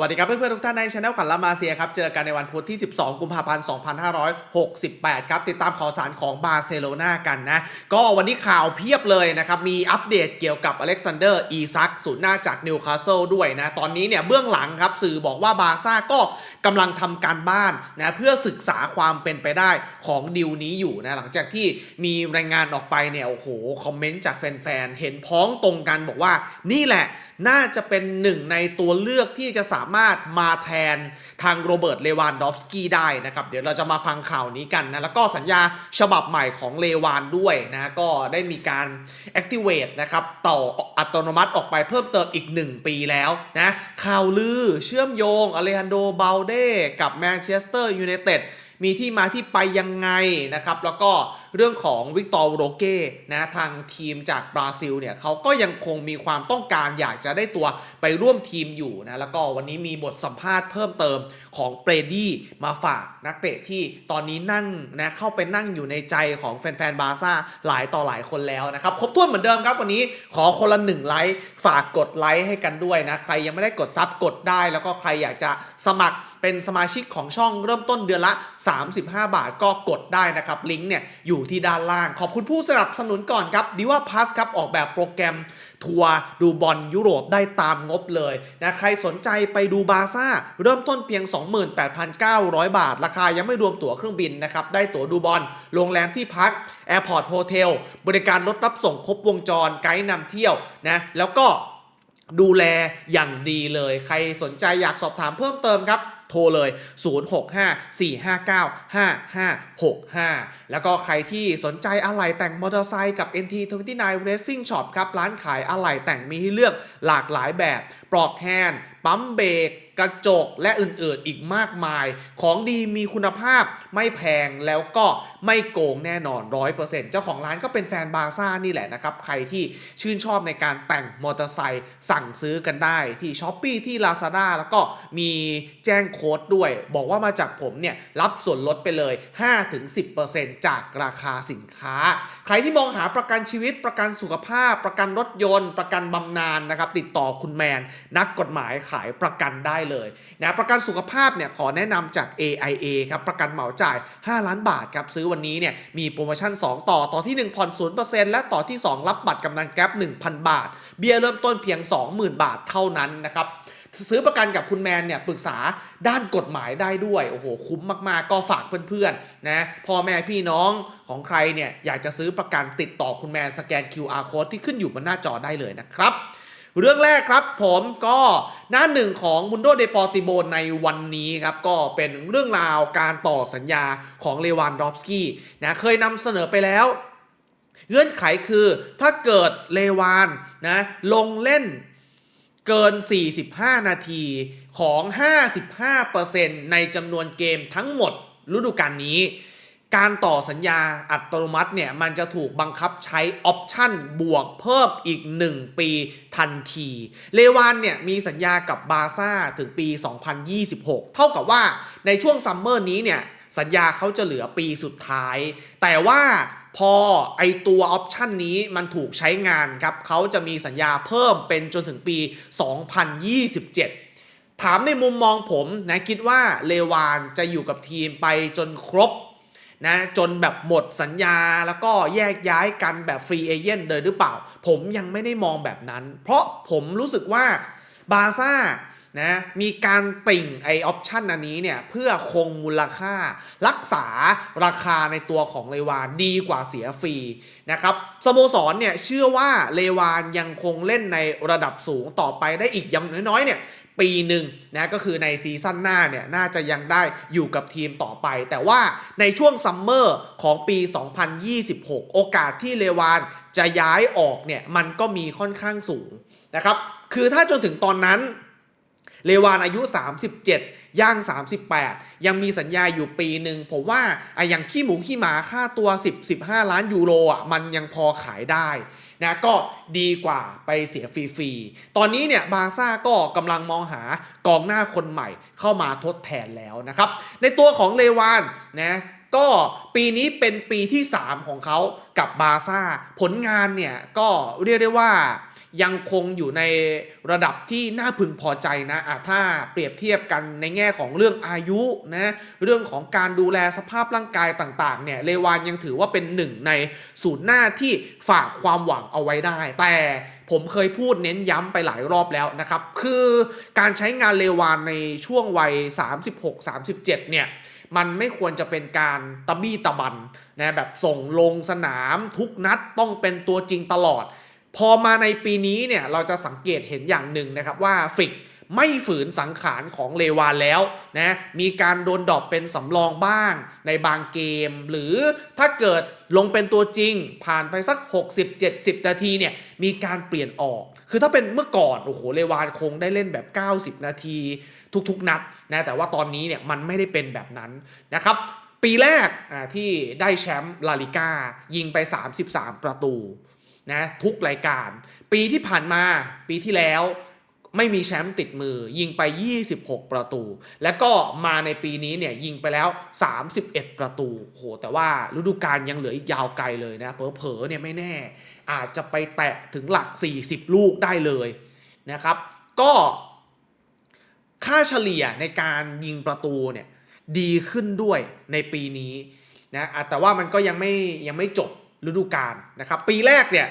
สวัสดีครับเพื่อนๆทุกท่านในช anel ขันละมาเซียครับเจอกันในวันพุธที่ 12 กุมภาพันธ์ 2568 ครับติดตามข่าวสารของบาร์เซโลนากันนะ ก็วันนี้ข่าวเพียบเลยนะครับ มีอัปเดตเกี่ยวกับอเล็กซานเดอร์อีซักศูนย์หน้าจากนิวคาสเซิลด้วยนะ ตอนนี้เนี่ยเบื้องหลังครับสื่อบอกว่าบาร์ซ่าก็กำลังทำการบ้านนะเพื่อศึกษาความเป็นไปได้ของดิวนี้อยู่นะหลังจากที่มีรายงานออกไปเนี่ยโอ้โหคอมเมนต์จากแฟนๆเห็นพ้องตรงกันบอกว่านี่แหละน่าจะเป็นหนึ่งในตัวเลือกที่จะสามารถมาแทนทางโรเบิร์ตเลวานดอฟสกี้ได้นะครับ เดี๋ยวเราจะมาฟังข่าวนี้กันนะ แล้วก็สัญญาฉบับใหม่ของเลวานด้วยนะก็ได้มีการ activate นะครับต่ออัตโนมัติออกไปเพิ่มเติมอีก 1 ปีแล้วนะข่าวลือเชื่อมโยงอเลฮันโดเบลเดกับแมนเชสเตอร์ยูไนเต็ด มีที่มาที่ไปยังไงนะครับ แล้วก็เรื่องของวิกตอร์โรเก้นะทางทีมจากบราซิลเนี่ยเขาก็ยังคงมีความต้องการอยากจะได้ตัวไปร่วมทีมอยู่นะ แล้วก็วันนี้มีบทสัมภาษณ์เพิ่มเติมของเปรดี้มาฝากนักเตะที่ตอนนี้นั่งนะเข้าไปนั่งอยู่ในใจของแฟนๆบาซ่าหลายต่อหลายคนแล้วนะครับ ครบถ้วนเหมือนเดิมครับวันนี้ขอคนละหนึ่งไลค์ฝากกดไลค์ให้กันด้วยนะ ใครยังไม่ได้กดซับกดได้ แล้วก็ใครอยากจะสมัคร เป็นสมาชิกของช่องเริ่มต้นเดือนละ 35 บาทก็กดได้นะครับ ลิงก์เนี่ยอยู่ที่ด้านล่าง ขอบคุณผู้สนับสนุนก่อนครับดิว่าพัสครับออกแบบโปรแกรมทัวร์ดูบอลยุโรปได้ตามงบเลยนะใครสนใจไปดูบาซ่า เริ่มต้นเพียง 28,900 บาท ราคายังไม่รวมตั๋วเครื่องบินนะครับ ได้ตั๋วดูบอลโรงแรมที่พักแอร์พอร์ตโฮเทลบริการรถรับส่งครบวงจรไกด์นำเที่ยวนะแล้วก็ดูแลอย่างดีเลย ใครสนใจอยากสอบถามเพิ่มเติมครับ โทรเลย 0654595565 แล้วก็ใครที่สนใจอะไหล่แต่งมอเตอร์ไซค์กับ NT29 Racing Shop ครับ ร้านขายอะไหล่แต่งมีให้เลือกหลากหลายแบบ ปลอกแฮนด์ปั๊มเบรกกระจกและอื่นๆอีกมากมาย ของดีมีคุณภาพไม่แพงแล้วก็ ไม่โกงแน่นอน 100%เจ้าของร้านก็เป็นแฟนบาร์ซ่านี่แหละนะครับ ใครที่ชื่นชอบในการแต่งมอเตอร์ไซค์สั่งซื้อกันได้ที่ s h อ p e e ที่ Lazada แล้วก็มีแจ้งโค้ดด้วย บอกว่ามาจากผมเนี่ย รับส่วนลดไปเลย 5-10%จากราคาสินค้า ใครที่มองหาประกันชีวิตประกันสุขภาพ ประกันรถยนต์ ประกันบำนาญนะครับติดต่อคุณแมน นักกฎหมายขายประกันได้เลยนะประกันสุขภาพเนี่ยขอแนะนำจาก AIA ครับประกันเหมาจ่าย 5 ล้านบาทครับซื้อวันนี้เนี่ยมีโปรโมชั่น 2 ต่อต่อที่ 1 ผ่อน 0%และต่อที่ 2 รับบัตรกำนันแก๊ป1,000 บาท เบี้ยเริ่มต้นเพียง 20,000 บาทเท่านั้นนะครับซื้อประกันกับคุณแมนเนี่ยปรึกษาด้านกฎหมายได้ด้วย โอ้โห คุ้มมากๆ ก็ฝากเพื่อนๆนะพ่อแม่พี่น้องของใครเนี่ยอยากจะซื้อประกันติดต่อคุณแมนสแกน QR code ที่ขึ้นอยู่บนหน้าจอได้เลยนะครับ เรื่องแรกครับผมก็หน้าหนึ่งของมุนโดเดปอร์ติโบในวันนี้ครับ ก็เป็นเรื่องราวการต่อสัญญาของเลวานดอฟสกี้นะเคยนำเสนอไปแล้วเงื่อนไขคือถ้าเกิดเลวานนะลงเล่นเกิน 45 นาทีของ 55%ในจำนวนเกมทั้งหมดฤดูกาลนี้ การต่อสัญญาอัตโนมัติเนี่ยมันจะถูกบังคับใช้ออปชั่นบวกเพิ่มอีก 1 ปีทันที เลวานเนี่ยมีสัญญากับบาซ่าถึงปี 2026 เท่ากับว่าในช่วงซัมเมอร์นี้เนี่ยสัญญาเขาจะเหลือปีสุดท้าย แต่ว่าพอไอตัวออปชันนี้มันถูกใช้งานครับเขาจะมีสัญญาเพิ่มเป็นจนถึงปี 2027 ถามในมุมมองผมนะคิดว่าเลวานจะอยู่กับทีมไปจนครบ นะจนแบบหมดสัญญาแล้วก็แยกย้ายกันแบบฟรีเอเจนต์เลยหรือเปล่า ผมยังไม่ได้มองแบบนั้น เพราะผมรู้สึกว่าบาร์ซ่านะมีการติ่งไอออปชันอันนี้เนี่ย เพื่อคงมูลค่า รักษาราคาในตัวของเลวานดีกว่าเสียฟรีนะครับสโมสรเนี่ยเชื่อว่าเลวานยังคงเล่นในระดับสูงต่อไปได้อีกอย่างน้อยๆเนี่ย ปีหนึ่งนะก็คือในซีซั่นหน้าเนี่ยน่าจะยังได้อยู่กับทีมต่อไป แต่ว่าในช่วงซัมเมอร์ของปี 2026 โอกาสที่เลวานจะย้ายออกเนี่ยมันก็มีค่อนข้างสูงนะครับคือถ้าจนถึงตอนนั้นเลวานอายุ 37 ย่าง 38 ยังมีสัญญาอยู่ปีหนึ่งผมว่าไอ้อย่างขี้หมูขี้หมาค่าตัว 10-15 ล้านยูโรอะมันยังพอขายได้ นะก็ดีกว่าไปเสียฟรีๆ ตอนนี้เนี่ยบาร์ซ่าก็กำลังมองหากองหน้าคนใหม่เข้ามาทดแทนแล้วนะครับ ในตัวของเลวานนะก็ปีนี้เป็นปีที่ 3 ของเขากับบาร์ซ่า ผลงานเนี่ยก็เรียกได้ว่า ยังคงอยู่ในระดับที่น่าพึงพอใจนะอะถ้าเปรียบเทียบกันในแง่ของเรื่องอายุนะเรื่องของการดูแลสภาพร่างกายต่างๆเนี่ยเลวานยังถือว่าเป็นหนึ่งในศูนย์หน้าที่ฝากความหวังเอาไว้ได้ แต่ผมเคยพูดเน้นย้ำไปหลายรอบแล้วนะครับ คือการใช้งานเลวานในช่วงวัย 36-37 เนี่ยมันไม่ควรจะเป็นการตะบี้ตะบันนะแบบส่งลงสนามทุกนัดต้องเป็นตัวจริงตลอด พอมาในปีนี้เนี่ยเราจะสังเกตเห็นอย่างหนึ่งนะครับว่าฟริกไม่ฝืนสังขารของเลวานแล้วนะมีการโดนดรอปเป็นสำรองบ้างในบางเกม หรือถ้าเกิดลงเป็นตัวจริง ผ่านไปสัก 60-70 นาทีเนี่ยมีการเปลี่ยนออก คือถ้าเป็นเมื่อก่อน โอ้โห เลวานคงได้เล่นแบบ 90 นาทีทุกๆ นัดนะแต่ว่าตอนนี้เนี่ยมันไม่ได้เป็นแบบนั้นนะครับปีแรกอ่าที่ได้แชมป์ลาลิก้ายิงไป 33 ประตู นะทุกรายการ ปีที่ผ่านมาปีที่แล้วไม่มีแชมป์ติดมือ ยิงไป 26 ประตู แล้วก็มาในปีนี้เนี่ยยิงไปแล้ว 31 ประตูโหแต่ว่าฤดูกาลยังเหลืออีกยาวไกลเลยนะเผลอๆเนี่ยไม่แน่ อาจจะไปแตะถึงหลัก 40 ลูกได้เลยนะครับ ก็ค่าเฉลี่ยในการยิงประตูเนี่ยดีขึ้นด้วยในปีนี้นะอะแต่ว่ามันก็ยังไม่ยังไม่จบ ฤดูกาลนะครับ ปีแรกเนี่ย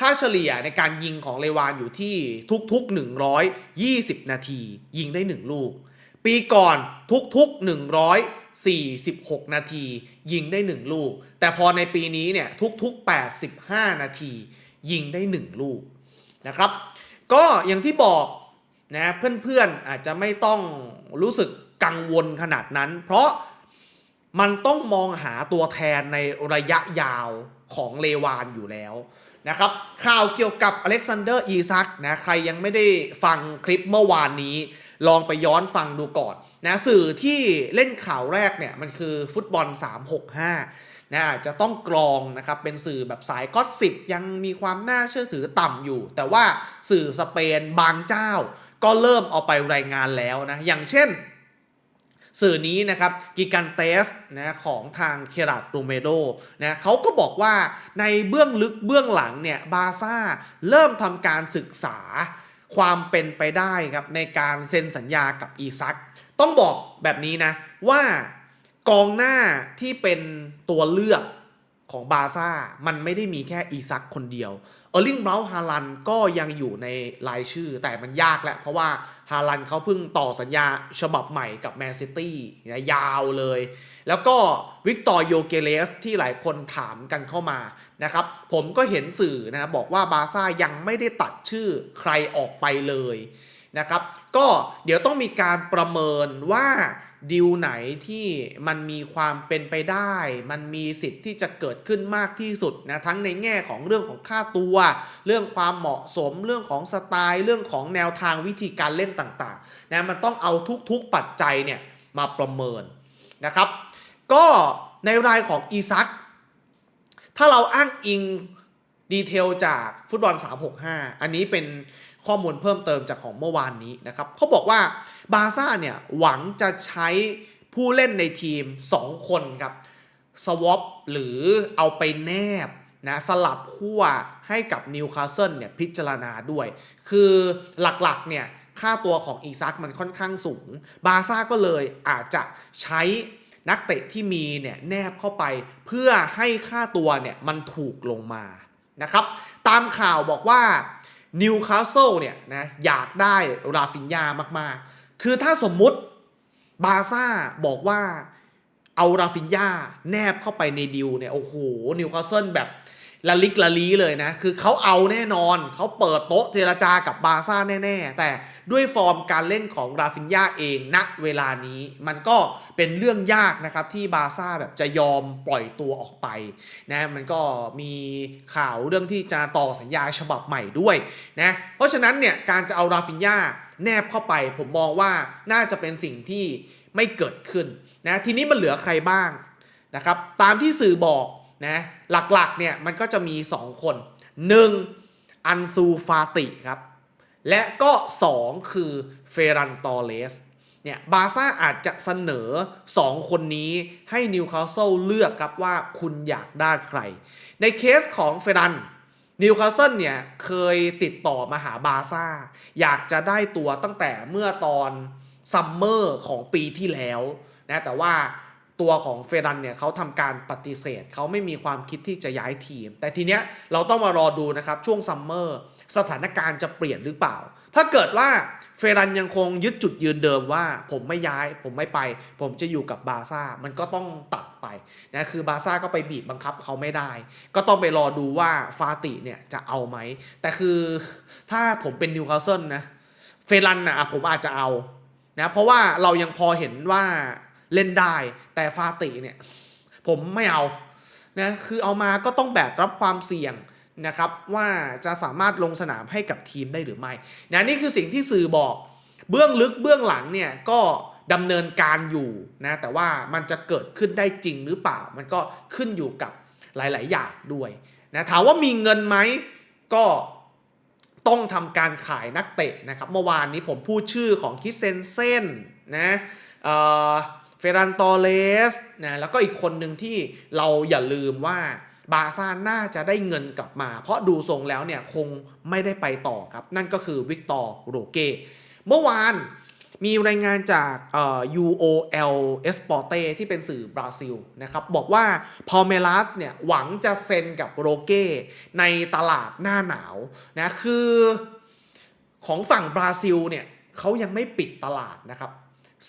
ค่าเฉลี่ยในการยิงของเลวานอยู่ที่ทุกๆ 120 นาที ยิงได้ 1 ลูก ปีก่อนทุกๆ 146 นาที ยิงได้ 1 ลูก แต่พอในปีนี้เนี่ยทุกๆ 85 นาที ยิงได้ 1 ลูกนะครับ ก็อย่างที่บอกนะเพื่อนๆอาจจะไม่ต้องรู้สึกกังวลขนาดนั้น เพราะ มันต้องมองหาตัวแทนในระยะยาวของเลวานอยู่แล้วนะครับข่าวเกี่ยวกับอเล็กซานเดอร์อีซักนะใครยังไม่ได้ฟังคลิปเมื่อวานนี้ ลองไปย้อนฟังดูก่อนนะสื่อที่เล่นข่าวแรกเนี่ยมันคือฟุตบอล 365นะอาจจะต้องกรองนะครับเป็นสื่อแบบสายก็อตสิบยังมีความน่าเชื่อถือต่ำอยู่ แต่ว่าสื่อสเปนบางเจ้า ก็เริ่มเอาไปรายงานแล้วนะอย่างเช่น สื่อนี้นะครับกิกันเตสนะของทางเคราตโรเมโดนะเขาก็บอกว่าในเบื้องลึกเบื้องหลังเนี่ยบาซ่าเริ่มทำการศึกษาความเป็นไปได้ครับในการเซ็นสัญญากับอีซักต้องบอกแบบนี้นะว่ากองหน้าที่เป็นตัวเลือกของบาซ่า มันไม่ได้มีแค่อีซักคนเดียว เออร์ลิงเบราฮาลันก็ยังอยู่ในรายชื่อแต่มันยากแหละเพราะว่า ฮาลันเขาเพิ่งต่อสัญญาฉบับใหม่กับแมนซิตี้ยาวเลย แล้วก็วิกตอร์โยเกเลสที่หลายคนถามกันเข้ามานะครับ ผมก็เห็นสื่อนะบอกว่าบาซ่ายังไม่ได้ตัดชื่อใครออกไปเลยนะครับ ก็เดี๋ยวต้องมีการประเมินว่า ดิวไหนที่มันมีความเป็นไปได้ มันมีสิทธิ์ที่จะเกิดขึ้นมากที่สุดนะทั้งในแง่ของเรื่องของค่าตัว เรื่องความเหมาะสม เรื่องของสไตล์ เรื่องของแนวทางวิธีการเล่นต่างๆนะมันต้องเอาทุกๆปัจจัยเนี่ยมาประเมินนะครับ ก็ในรายของอีซักถ้าเราอ้างอิงดีเทลจากฟุตบอล 365 อันนี้เป็นข้อมูลเพิ่มเติมจากของเมื่อวานนี้นะครับเขาบอกว่า บาซ่าเนี่ยหวังจะใช้ผู้เล่นในทีม 2 คนครับสวอปหรือเอาไปแนบนะสลับขั้วให้กับนิวคาสเซิลเนี่ยพิจารณาด้วย คือหลักๆเนี่ยค่าตัวของอีซักมันค่อนข้างสูง บาซ่าก็เลยอาจจะใช้นักเตะที่มีเนี่ยแนบเข้าไปเพื่อให้ค่าตัวเนี่ยมันถูกลงมานะครับตามข่าวบอกว่านิวคาสเซิลเนี่ยนะอยากได้ราฟินยามากๆ คือถ้าสมมุติบาซ่าบอกว่าเอาราฟินยาแนบเข้าไปในดิวเนี่ย โอ้โห นิวคาสเซิลแบบ ละลิกละลีเลยนะ คือเขาเอาแน่นอน เขาเปิดโต๊ะเจรจากับบาซ่าแน่ ๆ แต่ด้วยฟอร์มการเล่นของราฟินยาเองณเวลานี้ มันก็เป็นเรื่องยากนะครับ ที่บาซ่าแบบจะยอมปล่อยตัวออกไปนะมันก็มีข่าวเรื่องที่จะต่อสัญญาฉบับใหม่ด้วยนะเพราะฉะนั้นเนี่ยการจะเอาราฟินยาแนบเข้าไปผมมองว่าน่าจะเป็นสิ่งที่ไม่เกิดขึ้นนะทีนี้มันเหลือใครบ้างนะครับตามที่สื่อบอก นะหลักๆเนี่ยมันก็จะมี 2 คน 1. อันซูฟาติครับ และก็ 2 คือเฟรันตอเลสเนี่ยบาซ่าอาจจะเสนอ 2 คนนี้ให้นิวคาสเซิลเลือกครับว่าคุณอยากได้ใคร ในเคสของเฟรันนิวคาสเซิลเนี่ยเคยติดต่อมาหาบาซ่า อยากจะได้ตัวตั้งแต่เมื่อตอนซัมเมอร์ของปีที่แล้วนะแต่ว่า ตัวของเฟรันเนี่ยเขาทำการปฏิเสธเขาไม่มีความคิดที่จะย้ายทีม แต่ทีเนี้ยเราต้องมารอดูนะครับช่วงซัมเมอร์สถานการณ์จะเปลี่ยนหรือเปล่า ถ้าเกิดว่าเฟรันยังคงยึดจุดยืนเดิมว่า ผมไม่ย้าย ผมไม่ไป ผมจะอยู่กับบาร์ซ่ามันก็ต้องตัดไปนะคือบาร์ซ่าก็ไปบีบบังคับเขาไม่ได้ ก็ต้องไปรอดูว่าฟาติเนี่ยจะเอาไหม แต่คือถ้าผมเป็นนิวคาสเซิลนะเฟรันนะผมอาจจะเอานะเพราะว่าเรายังพอเห็นว่า เล่นได้ แต่ฟาติเนี่ยผมไม่เอานะคือเอามาก็ต้องแบกรับความเสี่ยงนะครับว่าจะสามารถลงสนามให้กับทีมได้หรือไม่นะนี่คือสิ่งที่สื่อบอก เบื้องลึกเบื้องหลังเนี่ยก็ดำเนินการอยู่นะแต่ว่ามันจะเกิดขึ้นได้จริงหรือเปล่า มันก็ขึ้นอยู่กับหลาย ๆ อย่างด้วยนะถามว่ามีเงินไหมก็ต้องทำการขายนักเตะนะครับ เมื่อวานนี้ผมพูดชื่อของคิเซนเซนนะเอ่อ เฟรันตอเลสนะแล้วก็อีกคนหนึ่งที่เราอย่าลืมว่าบาซ่าน่าจะได้เงินกลับมา เพราะดูทรงแล้วเนี่ยคงไม่ได้ไปต่อครับ นั่นก็คือวิกตอร์โรเกเมื่อวานมีรายงานจากเอ่อ UOL Esporte ที่เป็นสื่อบราซิลนะครับบอกว่าพอเมลัสเนี่ยหวังจะเซ็นกับโรเก้ในตลาดหน้าหนาวนะคือของฝั่งบราซิลเนี่ยเขายังไม่ปิดตลาดนะครับ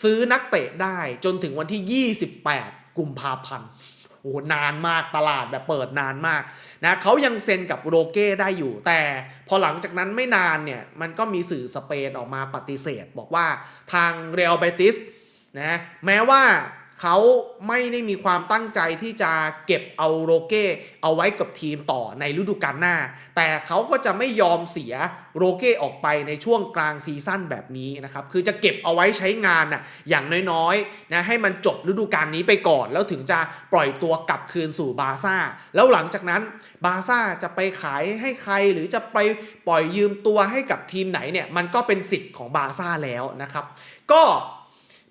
ซื้อนักเตะได้จนถึงวันที่ 28 กุมภาพันธ์โอ้โหนานมากตลาดแบบเปิดนานมากนะเขายังเซ็นกับโรเก้ได้อยู่ แต่พอหลังจากนั้นไม่นานเนี่ย มันก็มีสื่อสเปนออกมาปฏิเสธ บอกว่าทางเรอัลเบติสนะแม้ว่า เขาไม่ได้มีความตั้งใจที่จะเก็บเอาโรเก้เอาไว้กับทีมต่อในฤดูกาลหน้า แต่เขาก็จะไม่ยอมเสียโรเก้ออกไปในช่วงกลางซีซั่นแบบนี้นะครับ คือจะเก็บเอาไว้ใช้งานน่ะอย่างน้อยๆนะให้มันจบฤดูกาลนี้ไปก่อน แล้วถึงจะปล่อยตัวกลับคืนสู่บาซ่า แล้วหลังจากนั้นบาซ่าจะไปขายให้ใครหรือจะไปปล่อยยืมตัวให้กับทีมไหนเนี่ยมันก็เป็นสิทธิ์ของบาซ่าแล้วนะครับ ก็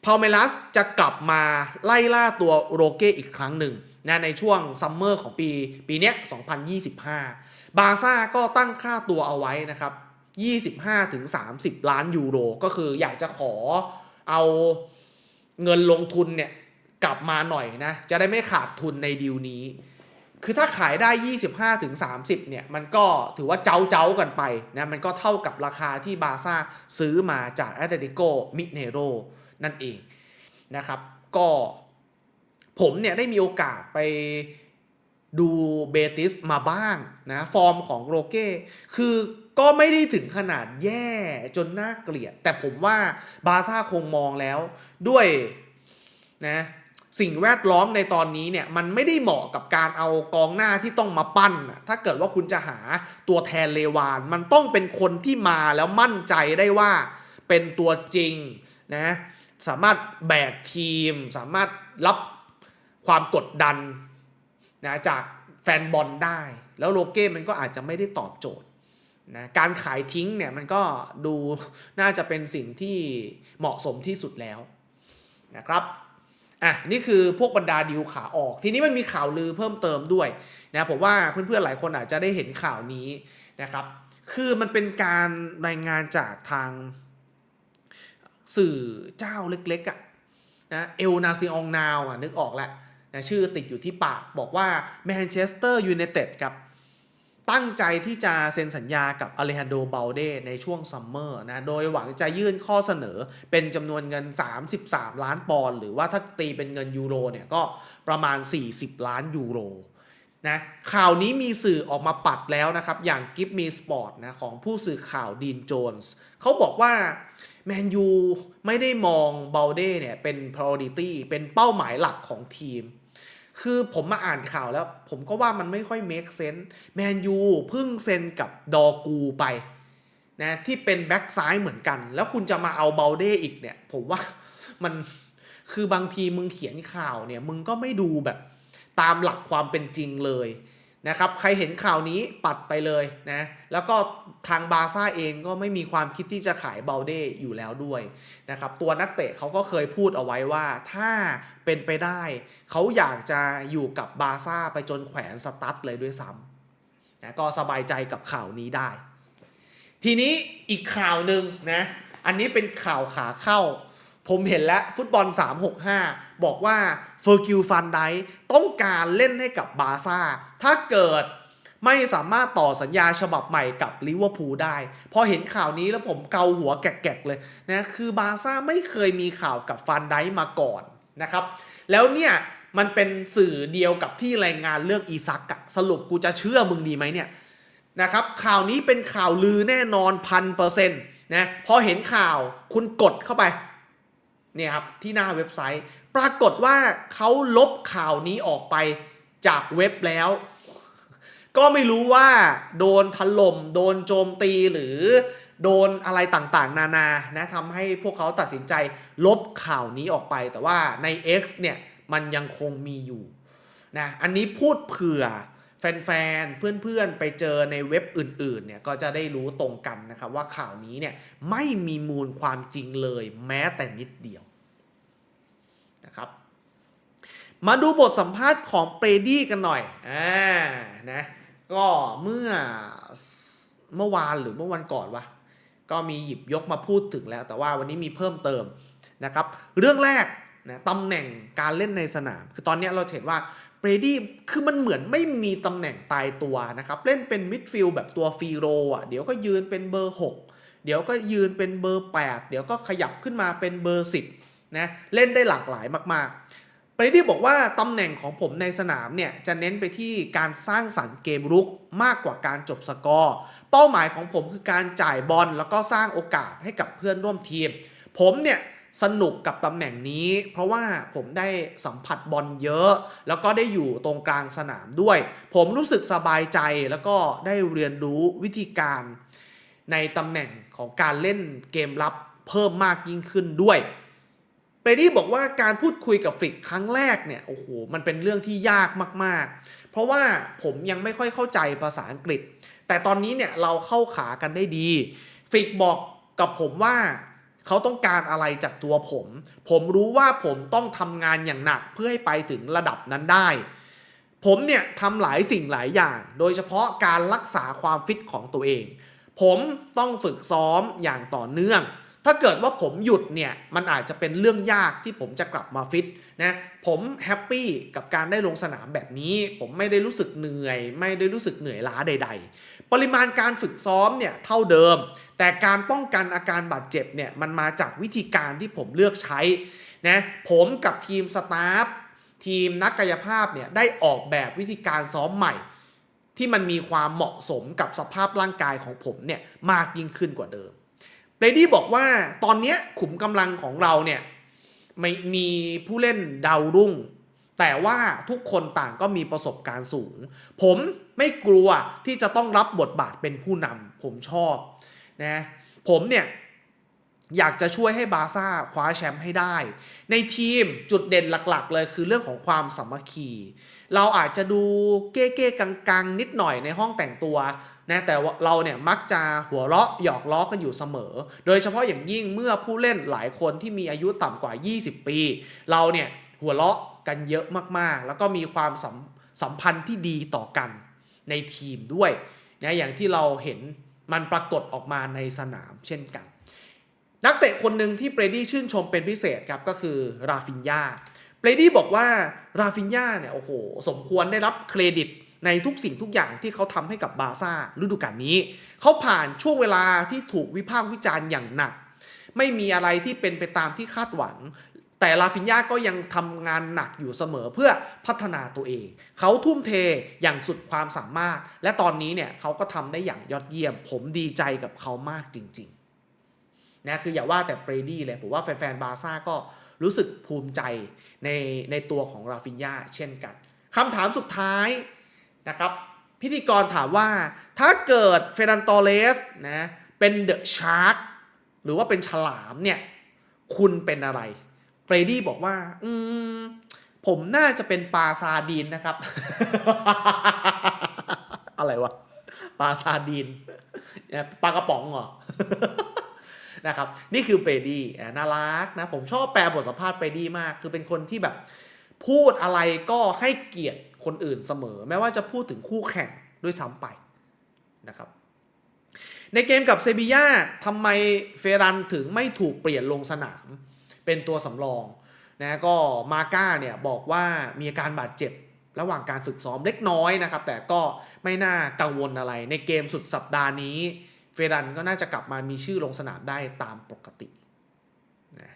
พาเมลัสจะกลับมาไล่ล่าตัวโรเก้อีกครั้งหนึ่งนะในช่วงซัมเมอร์ของปีปีนี้ย2025 บาซ่าก็ตั้งค่าตัวเอาไว้นะครับ 25-30 ล้านยูโร ก็คืออยากจะขอเอาเงินลงทุนเนี่ยกลับมาหน่อยนะ จะได้ไม่ขาดทุนในดีลนี้ คือถ้าขายได้ 25ถึง30 เนี่ย มันก็ถือว่าเจ้าเจ้าๆกันไปนะ มันก็เท่ากับราคาที่บาซ่าซื้อมาจากแอตเลติโกมิเนโร นั่นเองนะครับ ก็ผมเนี่ยได้มีโอกาสไปดูเบติสมาบ้างนะฟอร์มของโรเก้คือก็ไม่ได้ถึงขนาดแย่จนน่าเกลียด แต่ผมว่าบาร์ซ่าคงมองแล้วด้วยนะสิ่งแวดล้อมในตอนนี้เนี่ยมันไม่ได้เหมาะกับการเอากองหน้าที่ต้องมาปั้น ถ้าเกิดว่าคุณจะหาตัวแทนเลวาน มันต้องเป็นคนที่มาแล้วมั่นใจได้ว่าเป็นตัวจริงนะ สามารถแบกทีม สามารถรับความกดดันนะจากแฟนบอลได้ แล้วโลเก้มันก็อาจจะไม่ได้ตอบโจทย์นะการขายทิ้งเนี่ยมันก็ดูน่าจะเป็นสิ่งที่เหมาะสมที่สุดแล้วนะครับอะนี่คือพวกบรรดาดิวขาออก ทีนี้มันมีข่าวลือเพิ่มเติมด้วยนะผมว่าเพื่อนๆหลายคนอาจจะได้เห็นข่าวนี้นะครับ คือมันเป็นการรายงานจากทาง สื่อเจ้าเล็กๆอะ่ะนะเอลนาซิองนาวอะนึกออกแล้วนะชื่อติดอยู่ที่ปากบอกว่าแมนเชสเตอร์ยูไนเต็ดครับตั้งใจที่จะเซ็นสัญญากับอเลฮันโดเบลเดในช่วงซัมเมอร์นะ โดยหวังจะยื่นข้อเสนอเป็นจำนวนเงิน 33 ล้านปอนด์หรือว่าถ้าตีเป็นเงินยูโรเนี่ยก็ประมาณ 40 ล้านยูโรนะข่าวนี้มีสื่อออกมาปัดแล้วนะครับ อย่างกิฟมีสปอร์ตนะของผู้สื่อข่าวดีนโจนส์เขาบอกว่า แมนยูไม่ได้มองเบลเดเนี่ยเป็น priority เป็นเป้าหมายหลักของทีม คือผมมาอ่านข่าวแล้ว ผมก็ว่ามันไม่ค่อย make sense แมนยูเพิ่งเซ็นกับดอกูไปนะที่เป็นแบ็กซ้ายเหมือนกัน แล้วคุณจะมาเอาเบลเดอีกเนี่ย ผมว่ามันคือบางทีมึงเขียนข่าวเนี่ย มึงก็ไม่ดูแบบตามหลักความเป็นจริงเลย นะครับใครเห็นข่าวนี้ปัดไปเลยนะแล้วก็ทางบาซ่าเองก็ไม่มีความคิดที่จะขายเบลเดอยู่แล้วด้วยนะครับตัวนักเตะเขาก็เคยพูดเอาไว้ว่าถ้าเป็นไปได้ เขาอยากจะอยู่กับบาซ่าไปจนแขวนสตั๊ดเลยด้วยซ้ำนะก็สบายใจกับข่าวนี้ได้ ทีนี้อีกข่าวหนึ่งนะอันนี้เป็นข่าวขาเข้า ผมเห็นแล้วฟุตบอล 365 บอกว่าเฟอร์กิวฟันไดต้องการเล่นให้กับบาซ่า ถ้าเกิดไม่สามารถต่อสัญญาฉบับใหม่กับลิเวอร์พูลได้ พอเห็นข่าวนี้แล้วผมเกาหัวแกกๆเลยนะคือบาร์ซ่าไม่เคยมีข่าวกับฟันไดมาก่อนนะครับ แล้วเนี่ยมันเป็นสื่อเดียวกับที่รายงานเรื่องอีซักอะสรุปกูจะเชื่อมึงดีไหมเนี่ยนะครับข่าวนี้เป็นข่าวลือแน่นอนพันเปอร์เซ็นต์นะพอเห็นข่าวคุณกดเข้าไปเนี่ยครับที่หน้าเว็บไซต์ ปรากฏว่าเขาลบข่าวนี้ออกไปจากเว็บแล้ว ก็ไม่รู้ว่าโดนถล่มโดนโจมตีหรือโดนอะไรต่างๆ นานานะทำให้พวกเขาตัดสินใจลบข่าวนี้ออกไป แต่ว่าใน X เนี่ยมันยังคงมีอยู่นะอันนี้พูดเผื่อแฟนๆ เพื่อนๆ ไปเจอในเว็บอื่นๆ เนี่ยก็จะได้รู้ตรงกันนะครับว่าข่าวนี้เนี่ยไม่มีมูลความจริงเลยแม้แต่นิดเดียวนะครับ มาดูบทสัมภาษณ์ของเปรดี้กันหน่อยอ่านะ ก็เมื่อเมื่อวานหรือเมื่อวันก่อนวะก็มีหยิบยกมาพูดถึงแล้ว แต่ว่าวันนี้มีเพิ่มเติมนะครับ เรื่องแรกนะตำแหน่งการเล่นในสนาม คือตอนนี้เราเห็นว่าเบรดี้คือมันเหมือนไม่มีตำแหน่งตายตัวนะครับ เล่นเป็นมิดฟิลด์แบบตัวฟีโรอะเดี๋ยวก็ยืนเป็นเบอร์ 6 เดี๋ยวก็ยืนเป็นเบอร์ 8 เดี๋ยวก็ขยับขึ้นมาเป็นเบอร์ 10นะเล่นได้หลากหลายมากๆ เบรดี้บอกว่าตำแหน่งของผมในสนามเนี่ยจะเน้นไปที่การสร้างสรรค์เกมรุกมากกว่าการจบสกอร์ เป้าหมายของผมคือการจ่ายบอลแล้วก็สร้างโอกาสให้กับเพื่อนร่วมทีม ผมเนี่ยสนุกกับตำแหน่งนี้ เพราะว่าผมได้สัมผัสบอลเยอะ แล้วก็ได้อยู่ตรงกลางสนามด้วย ผมรู้สึกสบายใจแล้วก็ได้เรียนรู้วิธีการในตำแหน่งของการเล่นเกมรับเพิ่มมากยิ่งขึ้นด้วย เปดี้บอกว่าการพูดคุยกับฟิกครั้งแรกเนี่ยโอ้โหมันเป็นเรื่องที่ยากมากๆ เพราะว่าผมยังไม่ค่อยเข้าใจภาษาอังกฤษ แต่ตอนนี้เนี่ยเราเข้าขากันได้ดีฟิกบอกกับผมว่าเขาต้องการอะไรจากตัวผม ผมรู้ว่าผมต้องทำงานอย่างหนักเพื่อให้ไปถึงระดับนั้นได้ ผมเนี่ยทำหลายสิ่งหลายอย่าง โดยเฉพาะการรักษาความฟิตของตัวเอง ผมต้องฝึกซ้อมอย่างต่อเนื่อง ถ้าเกิดว่าผมหยุดเนี่ยมันอาจจะเป็นเรื่องยากที่ผมจะกลับมาฟิตนะผมแฮปปี้กับการได้ลงสนามแบบนี้ ผมไม่ได้รู้สึกเหนื่อย ไม่ได้รู้สึกเหนื่อยล้าใด ๆ ปริมาณการฝึกซ้อมเนี่ยเท่าเดิม แต่การป้องกันอาการบาดเจ็บเนี่ยมันมาจากวิธีการที่ผมเลือกใช้นะผมกับทีมสตาฟทีมนักกายภาพเนี่ยได้ออกแบบวิธีการซ้อมใหม่ ที่มันมีความเหมาะสมกับสภาพร่างกายของผมเนี่ยมากยิ่งขึ้นกว่าเดิม เบรดี้บอกว่าตอนนี้ขุมกำลังของเราเนี่ยไม่มีผู้เล่นดาวรุ่ง แต่ว่าทุกคนต่างก็มีประสบการณ์สูง ผมไม่กลัวที่จะต้องรับบทบาทเป็นผู้นำผมชอบนะผมเนี่ยอยากจะช่วยให้บาซ่าคว้าแชมป์ให้ได้ ในทีมจุดเด่นหลักๆ เลยคือเรื่องของความสามัคคี เราอาจจะดูเก้ๆกังๆ นิดหน่อยในห้องแต่งตัว นะแต่เราเนี่ยมักจะหัวเราะหยอกล้อกันอยู่เสมอ โดยเฉพาะอย่างยิ่งเมื่อผู้เล่นหลายคนที่มีอายุต่ำกว่า 20 ปี เราเนี่ยหัวเราะกันเยอะมากๆ แล้วก็มีความสัมสัมพันธ์ที่ดีต่อกันในทีมด้วยนะอย่างที่เราเห็นมันปรากฏออกมาในสนามเช่นกัน นักเตะคนหนึ่งที่เบรดี้ชื่นชมเป็นพิเศษครับก็คือราฟินยาเบรดี้บอกว่าราฟินยาเนี่ยโอ้โหสมควรได้รับเครดิต ในทุกสิ่งทุกอย่างที่เขาทำให้กับบาซ่าฤดูกาลนี้ เขาผ่านช่วงเวลาที่ถูกวิพากษ์วิจารณ์อย่างหนัก ไม่มีอะไรที่เป็นไปตามที่คาดหวัง แต่ลาฟินยาก็ยังทำงานหนักอยู่เสมอเพื่อพัฒนาตัวเอง เขาทุ่มเทอย่างสุดความสามารถ และตอนนี้เนี่ยเขาก็ทำได้อย่างยอดเยี่ยม ผมดีใจกับเขามากจริงๆนะคืออย่าว่าแต่เบรดี้เลยผมว่าแฟนๆบาซ่าก็รู้สึกภูมิใจในในตัวของราฟินยาเช่นกันคำถามสุดท้าย นะครับ พิธีกรถามว่าถ้าเกิดเฟรนันโตเลสนะเป็นเดอะชาร์กหรือว่าเป็นฉลามเนี่ย คุณเป็นอะไรเบรดี้บอกว่า อืม ผมน่าจะเป็นปลาซาดีนนะครับ อะไรวะปลาซาดีนปลากระป๋องเหรอนะครับ นี่คือเปรดี้น่ารักนะ ผมชอบแปลบทสัมภาษณ์เปรดี้มาก คือเป็นคนที่แบบ พูดอะไรก็ให้เกียรติ คนอื่นเสมอ แม้ว่าจะพูดถึงคู่แข่งด้วยซ้ำไปนะครับในเกมกับเซบีย่าทำไมเฟรันถึงไม่ถูกเปลี่ยนลงสนาม เป็นตัวสำรองนะก็มาก้าเนี่ยบอกว่ามีอาการบาดเจ็บระหว่างการฝึกซ้อมเล็กน้อยนะครับ แต่ก็ไม่น่ากังวลอะไร ในเกมสุดสัปดาห์นี้ เฟรันก็น่าจะกลับมามีชื่อลงสนามได้ตามปกตินะ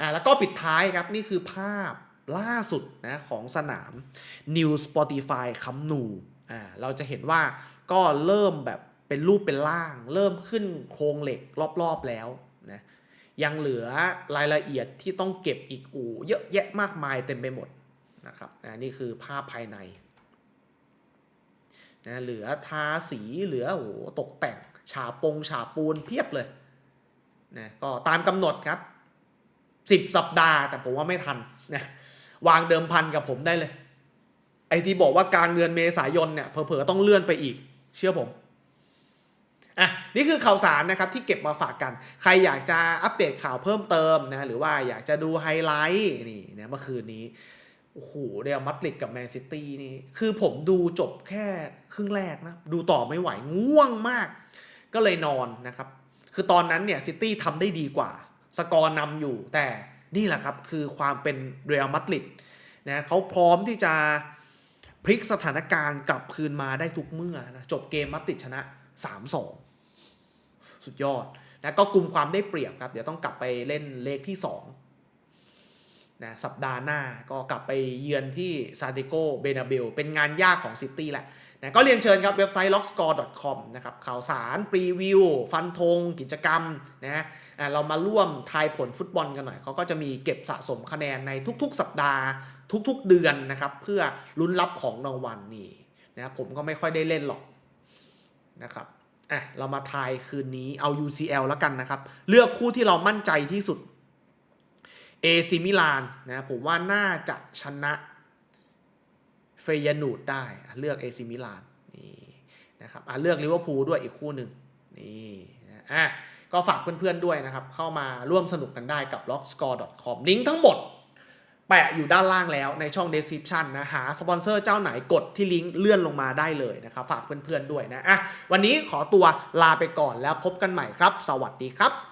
อ่าแล้วก็ปิดท้ายครับนี่คือภาพ ล่าสุดนะของสนาม New Spotify คัมนูอ่าเราจะเห็นว่าก็เริ่มแบบเป็นรูปเป็นร่าง เริ่มขึ้นโครงเหล็กรอบๆแล้วนะยังเหลือรายละเอียดที่ต้องเก็บอีกอู่เยอะแยะมากมายเต็มไปหมดนะครับนะนี่คือภาพภายในนะเหลือทาสีเหลือโอ้โหตกแต่งฉาปงฉาปูนเพียบเลยนะก็ตามกำหนดครับ 10 สัปดาห์แต่ผมว่าไม่ทันนะ วางเดิมพันกับผมได้เลย ไอที่บอกว่ากลางเดือนเมษายนเนี่ยเผลอๆต้องเลื่อนไปอีก เชื่อผมอะนี่คือข่าวสารนะครับที่เก็บมาฝากกัน ใครอยากจะอัปเดตข่าวเพิ่มเติมนะหรือว่าอยากจะดูไฮไลท์นี่นะเมื่อคืนนี้โอ้โหเรียลมัดริดกับแมนซิตี้นี่ คือผมดูจบแค่ครึ่งแรกนะ ดูต่อไม่ไหวง่วงมาก ก็เลยนอนนะครับ คือตอนนั้นเนี่ยซิตี้ทำได้ดีกว่า สกอร์นำอยู่แต่ นี่แหละครับคือความเป็นเรียลมัดริดนะเขาพร้อมที่จะพลิกสถานการณ์กลับคืนมาได้ทุกเมื่อนะจบเกมมัดริดชนะ 3-2 สุดยอดนะก็กลุ่มความได้เปรียบครับ เดี๋ยวต้องกลับไปเล่นเลขที่2นะสัปดาห์หน้าก็กลับไปเยือนที่ซานติโกเบนาเบลเป็นงานยากของซิตี้แหละ นะก็เรียนเชิญครับเว็บไซต์ lockscore.com นะครับข่าวสารพรีวิว ฟันธง กิจกรรมนะเรามาร่วมทายผลฟุตบอลกันหน่อยเขาก็จะมีเก็บสะสมคะแนนในทุกๆ สัปดาห์ ทุกๆ เดือนนะครับเพื่อลุ้นรับของรางวัลนี่นะผมก็ไม่ค่อยได้เล่นหรอกนะครับอะเรามาทายคืนนี้เอา UCL แล้วกันนะครับ เลือกคู่ที่เรามั่นใจที่สุดเอซิมิลานนะผมว่าน่าจะชนะ เฟยานูดได้เลือกเอซิมิลานนี่นะครับเลือกลิเวอร์พูลด้วยอีกคู่หนึ่งนี่นะอะก็ฝากเพื่อนๆด้วยนะครับ เข้ามาร่วมสนุกกันได้กับ lockscore.com ลิงก์ทั้งหมด แปะอยู่ด้านล่างแล้วในช่อง description นะหาสปอนเซอร์เจ้าไหนกดที่ลิงก์เลื่อนลงมาได้เลยนะครับ ฝากเพื่อนๆด้วยนะอะวันนี้ขอตัวลาไปก่อนแล้วพบกันใหม่ครับ สวัสดีครับ